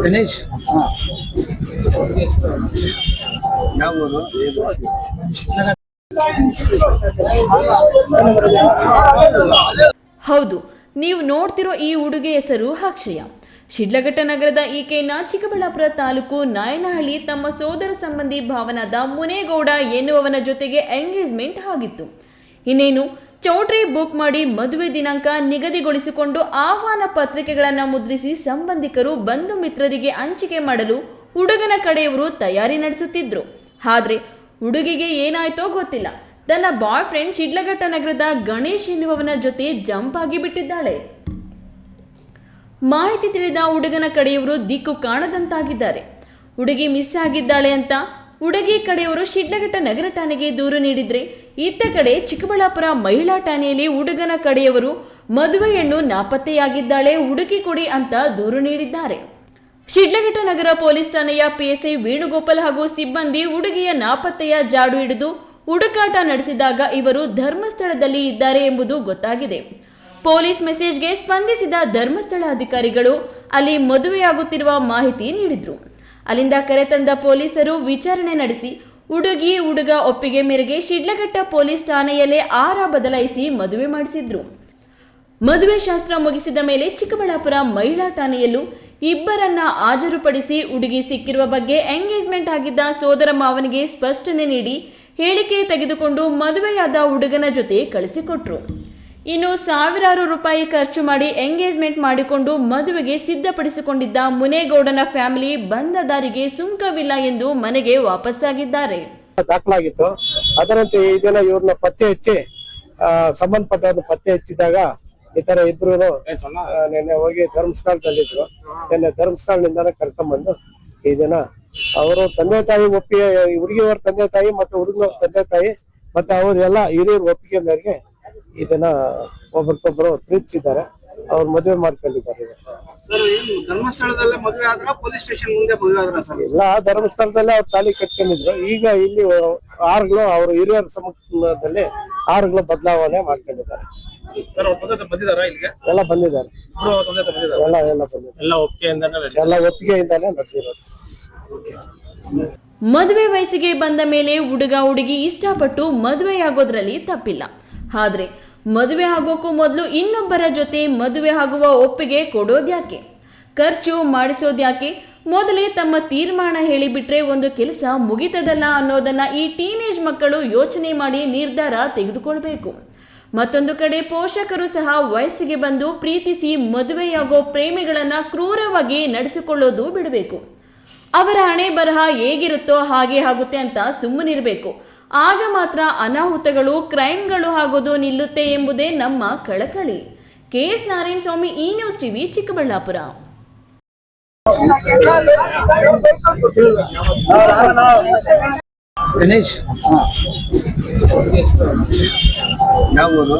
ಗಣೇಶ್. ಹೌದು, ನೀವು ನೋಡ್ತಿರೋ ಈ ಉಡುಗೆ ಹೆಸರು ಅಕ್ಷಯ ಶಿಡ್ಲಘಟ್ಟ ನಗರದ ಈಕೆಯನ್ನ ಚಿಕ್ಕಬಳ್ಳಾಪುರ ತಾಲೂಕು ನಾಯನಹಳ್ಳಿ ತಮ್ಮ ಸೋದರ ಸಂಬಂಧಿ ಭಾವನಾದ ಮುನೇಗೌಡ ಎನ್ನುವವನ ಜೊತೆಗೆ ಎಂಗೇಜ್ಮೆಂಟ್ ಆಗಿತ್ತು. ಇನ್ನೇನು ಚೌಟ್ರಿ ಬುಕ್ ಮಾಡಿ ಮದುವೆ ದಿನಾಂಕ ನಿಗದಿಗೊಳಿಸಿಕೊಂಡು ಆಹ್ವಾನ ಪತ್ರಿಕೆಗಳನ್ನು ಮುದ್ರಿಸಿ ಸಂಬಂಧಿಕರು, ಬಂಧು ಮಿತ್ರರಿಗೆ ಹಂಚಿಕೆ ಮಾಡಲು ಹುಡುಗನ ಕಡೆಯವರು ತಯಾರಿ ನಡೆಸುತ್ತಿದ್ರು. ಆದರೆ ಹುಡುಗಿಗೆ ಏನಾಯ್ತೋ ಗೊತ್ತಿಲ್ಲ. ತನ್ನ ಬಾಯ್ ಫ್ರೆಂಡ್ ಶಿಡ್ಲಘಟ್ಟ ನಗರದ ಗಣೇಶ್ ಎನ್ನುವವನ ಜೊತೆ ಜಂಪ್ ಆಗಿ ಬಿಟ್ಟಿದ್ದಾಳೆ. ಮಾಹಿತಿ ತಿಳಿದ ಹುಡುಗನ ಕಡೆಯವರು ದಿಕ್ಕು ಕಾಣದಂತಾಗಿದ್ದಾರೆ. ಹುಡುಗಿ ಮಿಸ್ ಆಗಿದ್ದಾಳೆ ಅಂತ ಹುಡುಗಿ ಕಡೆಯವರು ಶಿಡ್ಲಘಟ್ಟ ನಗರ ಠಾಣೆಗೆ ದೂರು ನೀಡಿದ್ರೆ ಇತ್ತ ಕಡೆ ಚಿಕ್ಕಬಳ್ಳಾಪುರ ಮಹಿಳಾ ಠಾಣೆಯಲ್ಲಿ ಹುಡುಗನ ಕಡೆಯವರು ಮದುವೆಯನ್ನು ನಾಪತ್ತೆಯಾಗಿದ್ದಾಳೆ ಹುಡುಕಿ ಕೊಡಿ ಅಂತ ದೂರು ನೀಡಿದ್ದಾರೆ. ಶಿಡ್ಲಘಟ್ಟ ನಗರ ಪೊಲೀಸ್ ಠಾಣೆಯ ಪಿಎಸ್ಐ ವೇಣುಗೋಪಾಲ್ ಹಾಗೂ ಸಿಬ್ಬಂದಿ ಹುಡುಗಿಯ ನಾಪತ್ತೆಯ ಜಾಡು ಹಿಡಿದು ಹುಡುಕಾಟ ನಡೆಸಿದಾಗ ಇವರು ಧರ್ಮಸ್ಥಳದಲ್ಲಿ ಇದ್ದಾರೆ ಎಂಬುದು ಗೊತ್ತಾಗಿದೆ. ಪೊಲೀಸ್ ಮೆಸೇಜ್ಗೆ ಸ್ಪಂದಿಸಿದ ಧರ್ಮಸ್ಥಳ ಅಧಿಕಾರಿಗಳು ಅಲ್ಲಿ ಮದುವೆಯಾಗುತ್ತಿರುವ ಮಾಹಿತಿ ನೀಡಿದ್ರು. ಅಲ್ಲಿಂದ ಕರೆತಂದ ಪೊಲೀಸರು ವಿಚಾರಣೆ ನಡೆಸಿ ಹುಡುಗಿ ಹುಡುಗ ಒಪ್ಪಿಗೆ ಮೇರೆಗೆ ಶಿಡ್ಲಘಟ್ಟ ಪೊಲೀಸ್ ಠಾಣೆಯಲ್ಲೇ ಆರ ಬದಲಾಯಿಸಿ ಮದುವೆ ಮಾಡಿಸಿದ್ರು. ಮದುವೆ ಶಾಸ್ತ್ರ ಮುಗಿಸಿದ ಮೇಲೆ ಚಿಕ್ಕಬಳ್ಳಾಪುರ ಮಹಿಳಾ ಠಾಣೆಯಲ್ಲೂ ಇಬ್ಬರನ್ನ ಹಾಜರುಪಡಿಸಿ ಹುಡುಗಿ ಸಿಕ್ಕಿರುವ ಬಗ್ಗೆ ಎಂಗೇಜ್ಮೆಂಟ್ ಆಗಿದ್ದ ಸೋದರ ಮಾವನಿಗೆ ಸ್ಪಷ್ಟನೆ ನೀಡಿ ಹೇಳಿಕೆ ತೆಗೆದುಕೊಂಡು ಮದುವೆಯಾದ ಹುಡುಗನ ಜೊತೆ ಕಳಿಸಿಕೊಟ್ರು. ಇನ್ನು ಸಾವಿರಾರು ರೂಪಾಯಿ ಖರ್ಚು ಮಾಡಿ ಎಂಗೇಜ್ಮೆಂಟ್ ಮಾಡಿಕೊಂಡು ಮದುವೆಗೆ ಸಿದ್ಧಪಡಿಸಿಕೊಂಡಿದ್ದ ಮುನೇಗೌಡನ ಫ್ಯಾಮಿಲಿ ಬಂದ ದಾರಿಗೆ ಸುಂಕವಿಲ್ಲ ಎಂದು ಮನೆಗೆ ವಾಪಸ್ಸಾಗಿದ್ದಾರೆ. ದಾಖಲಾಗಿತ್ತು. ಅದರಂತೆ ಈ ದಿನ ಇವ್ರನ್ನ ಪತ್ತೆ ಹಚ್ಚಿ ಆ, ಸಂಬಂಧಪಟ್ಟವ್ರನ್ನ ಪತ್ತೆ ಹಚ್ಚಿದಾಗ ಈ ತರ ಇಬ್ರು ನಿನ್ನೆ ಹೋಗಿ ಧರ್ಮಸ್ಥಳದಲ್ಲಿದ್ರು. ನಿನ್ನೆ ಧರ್ಮಸ್ಥಳದಿಂದ ಕರ್ಕೊಂಡ್ಬಂದು ಈ ದಿನ ಅವರು ತಂದೆ ತಾಯಿ ಒಪ್ಪಿಗೆ ಹುಡುಗಿಯವ್ರ ತಂದೆ ತಾಯಿ ಮತ್ತೆ ಹುಡುಗನ ತಂದೆ ತಾಯಿ ಮತ್ತೆ ಅವರೆಲ್ಲ ಹಿರಿಯರ ಒಪ್ಪಿಗೆ ಮೇರೆಗೆ ಈ ದಿನ ಒಬ್ರಿಗೊಬ್ರು ಪ್ರೀತಿಸಿದ್ದಾರೆ. ಅವ್ರು ಮದುವೆ ಮಾಡ್ಕೊಂಡಿದ್ದಾರೆ ಇಲ್ಲ ಸರ್ ಏನು ಧರ್ಮಸ್ಥಳದಲ್ಲೇ ಮದುವೆ ಆದ್ರ ಪೊಲೀಸ್ ಸ್ಟೇಷನ್ ಮುಂದೆ ಮದುವೆ ಆದ್ರ ಸರ್? ಎಲ್ಲ ಧರ್ಮಸ್ಥಳದಲ್ಲೇ ಅವ್ರು ತಾಲಿ ಕಟ್ಕೊಂಡಿದ್ರು. ಈಗ ಇಲ್ಲಿ ಆರುಗಳು ಅವ್ರ ಹಿರಿಯರ ಸಮಕ್ಷಮದಲ್ಲಿ ಆರ್ಗಳು ಬದಲಾವಣೆ ಮಾಡ್ಕೊಂಡಿದ್ದಾರೆ. ಸರ್ ಅವ್ರ ತಂದೆ ಇಲ್ಲಿಗೆ? ಎಲ್ಲ ಬಂದಿದ್ದಾರೆ. ಎಲ್ಲ ಎಲ್ಲ ಬಂದಿದ್ದಾರೆ. ಎಲ್ಲ ಒಪ್ಪಿಗೆಯಿಂದಾನೆ ಎಲ್ಲ ಒಪ್ಪಿಗೆಯಿಂದಾನೇ ನಡೆದಿರೋದು. ಮದುವೆ ವಯಸ್ಸಿಗೆ ಬಂದ ಮೇಲೆ ಹುಡುಗ ಹುಡುಗಿ ಇಷ್ಟಪಟ್ಟು ಮದುವೆಯಾಗೋದ್ರಲ್ಲಿ ತಪ್ಪಿಲ್ಲ. ಆದ್ರೆ ಮದುವೆ ಆಗೋಕ್ಕೂ ಮೊದಲು ಇನ್ನೊಬ್ಬರ ಜೊತೆ ಮದುವೆ ಆಗುವ ಒಪ್ಪಿಗೆ ಕೊಡೋದ್ಯಾಕೆ ಖರ್ಚು ಮಾಡಿಸೋದ್ಯಾಕೆ ಮೊದಲೇ ತಮ್ಮ ತೀರ್ಮಾನ ಹೇಳಿಬಿಟ್ರೆ ಒಂದು ಕೆಲಸ ಮುಗಿತದಲ್ಲ ಅನ್ನೋದನ್ನ ಈ ಟೀನೇಜ್ ಮಕ್ಕಳು ಯೋಚನೆ ಮಾಡಿ ನಿರ್ಧಾರ ತೆಗೆದುಕೊಳ್ಬೇಕು. ಮತ್ತೊಂದು ಕಡೆ ಪೋಷಕರು ಸಹ ವಯಸ್ಸಿಗೆ ಬಂದು ಪ್ರೀತಿಸಿ ಮದುವೆಯಾಗೋ ಪ್ರೇಮಿಗಳನ್ನ ಕ್ರೂರವಾಗಿ ನಡೆಸಿಕೊಳ್ಳೋದು ಬಿಡಬೇಕು. ಅವರ ಹಣೆ ಬರಹ ಹೇಗಿರುತ್ತೋ ಹಾಗೆ ಆಗುತ್ತೆ ಅಂತ ಸುಮ್ಮನಿರಬೇಕು. ಆಗ ಮಾತ್ರ ಅನಾಹುತಗಳು, ಕ್ರೈಮ್ಗಳು ಆಗೋದು ನಿಲ್ಲುತ್ತೆ ಎಂಬುದೇ ನಮ್ಮ ಕಳಕಳಿ. K S Narayana Swamy E news TV, Chikkaballapur. Ganesh ಊರು